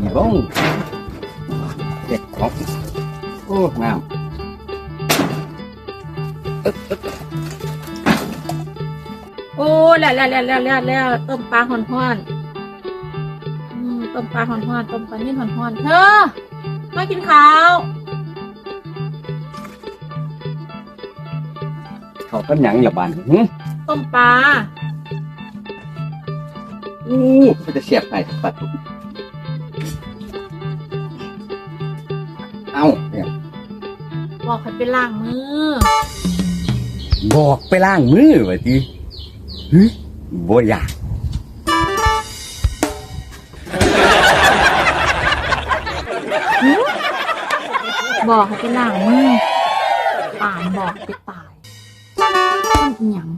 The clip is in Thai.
อีบ้องเด็กของโอ้งามโอ้แล้วแล้วแล้วแล้วแล้วแล้วต้มปลาห่อนห่อนๆอืมต้มปลาห่อนห่อนๆต้มปลานิ่มห่อนห่อนๆเธอมากินข้าวเขาก็หยังอย่าบานหึต้มปลาอู้ก็จะเสียบไปปัด เอ้าบอกไปล้างมือ บอกไปล้างมือไว้ทีเฮ้ยบ่อยากบอกไปล้างมือป่านบอกไปตายต้องเอียง